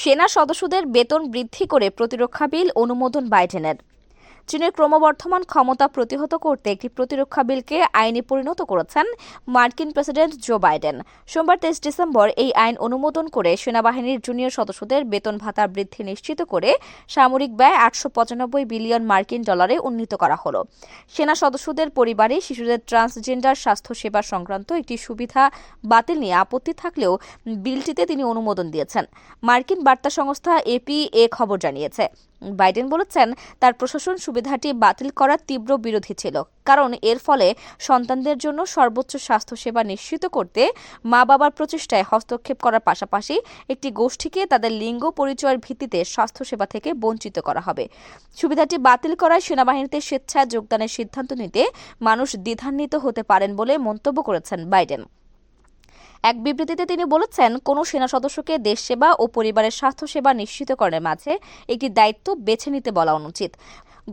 সেনা সদস্যদের বেতন বৃদ্ধি করে প্রতিরক্ষা বিল অনুমোদন বাইডেনের। চীনের ক্রমবর্ধমান ক্ষমতা প্রতিহত করতে একটি প্রতিরক্ষা বিলকে আইনে পরিণত করেছেন মার্কিন প্রেসিডেন্ট জো বাইডেন। সোমবার তেইশ ডিসেম্বর এই আইন অনুমোদন করে সেনাবাহিনীর জুনিয়র সদস্যদের বেতন ভাতা বৃদ্ধি নিশ্চিত করে সামরিক ব্যয় আটশো পঁচানব্বই বিলিয়ন মার্কিন ডলারে উন্নীত করা হল। সেনা সদস্যদের পরিবারে শিশুদের ট্রান্সজেন্ডার স্বাস্থ্য সেবা সংক্রান্ত একটি সুবিধা বাতিল নিয়ে আপত্তি থাকলেও বিলটিতে তিনি অনুমোদন দিয়েছেন। মার্কিন বার্তা সংস্থা এপি এ খবর জানিয়েছে। বাইডেন বলেছেন, তার প্রশাসন সুবিধাটি বাতিল করার তীব্র বিরোধী ছিল, কারণ এর ফলে সন্তানদের জন্য সর্বোচ্চ স্বাস্থ্যসেবা নিশ্চিত করতে মা বাবার প্রচেষ্টায় হস্তক্ষেপ করার পাশাপাশি একটি গোষ্ঠীকে তাদের লিঙ্গ পরিচয়ের ভিত্তিতে স্বাস্থ্যসেবা থেকে বঞ্চিত করা হবে। সুবিধাটি বাতিল করায় সেনাবাহিনীতে স্বেচ্ছায় যোগদানের সিদ্ধান্ত নিতে মানুষ দ্বিধান্বিত হতে পারেন বলে মন্তব্য করেছেন বাইডেন। এক বিবৃতিতে তিনি বলেছেন, কোনো সেনা সদস্যকে দেশ সেবা ও পরিবারের স্বাস্থ্যসেবা নিশ্চিতকরণের মাঝে একটি দায়িত্ব বেছে নিতে বলা অনুচিত।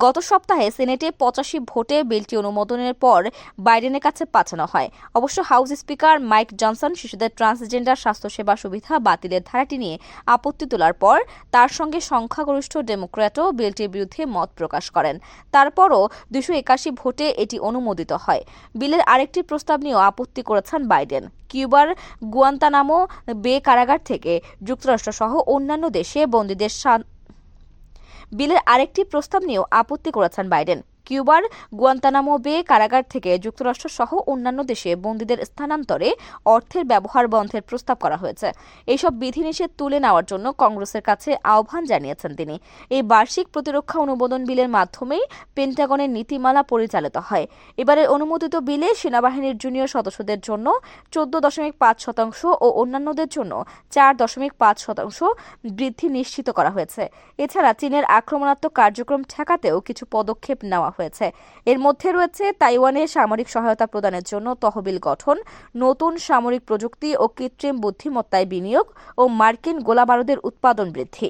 গত সপ্তাহে সিনেটে পঁচাশি ভোটে বিলটি অনুমোদনের পর বাইডেনের কাছে পাঠানো হয়। অবশ্য হাউস স্পিকার মাইক জনসন শিশুদের ট্রান্সজেন্ডার স্বাস্থ্যসেবা সুবিধা বাতিলের ধারাটি নিয়ে আপত্তি তোলার পর তার সঙ্গে সংখ্যাগরিষ্ঠ ডেমোক্র্যাটও বিলটির বিরুদ্ধে মত প্রকাশ করেন। তারপরও দুশো একাশি ভোটে এটি অনুমোদিত হয়। বিলের আরেকটি প্রস্তাব নিয়েও আপত্তি করেছেন বাইডেন। কিউবার, গুয়ান্তানামো, বে কারাগার থেকে যুক্তরাষ্ট্রসহ অন্যান্য দেশে বন্দীদের বিলের আরেকটি প্রস্তাব নিয়েও আপত্তি করেছেন বাইডেন। কিউবার, গুয়ান্তানামো বে কারাগার থেকে যুক্তরাষ্ট্র সহ অন্যান্য দেশে বন্দীদের স্থানান্তরে অর্থের ব্যবহার বন্ধের প্রস্তাব করা হয়েছে। এইসব বিধিনিষেধ তুলে নেওয়ার জন্য কংগ্রেসের কাছে আহ্বান জানিয়েছেন তিনি। এই বার্ষিক প্রতিরক্ষা অনুমোদন বিলের মাধ্যমেই পেন্টাগনের নীতিমালা পরিচালিত হয়। এবারের অনুমোদিত বিলে সেনাবাহিনীর জুনিয়র সদস্যদের জন্য চোদ্দ দশমিক পাঁচ শতাংশ ও অন্যান্যদের জন্য চার দশমিক পাঁচ শতাংশ বৃদ্ধি নিশ্চিত করা হয়েছে। এছাড়া চীনের আক্রমণাত্মক কার্যক্রম ঠেকাতেও কিছু পদক্ষেপ নেওয়া হয়েছে। এর মধ্যে রয়েছে তাইওয়ানে সামরিক সহায়তা প্রদানের জন্য তহবিল গঠন, নতুন সামরিক প্রযুক্তি ও কৃত্রিম বুদ্ধিমত্তায় বিনিয়োগ ও মার্কিন গোলাবারুদের উৎপাদন বৃদ্ধি।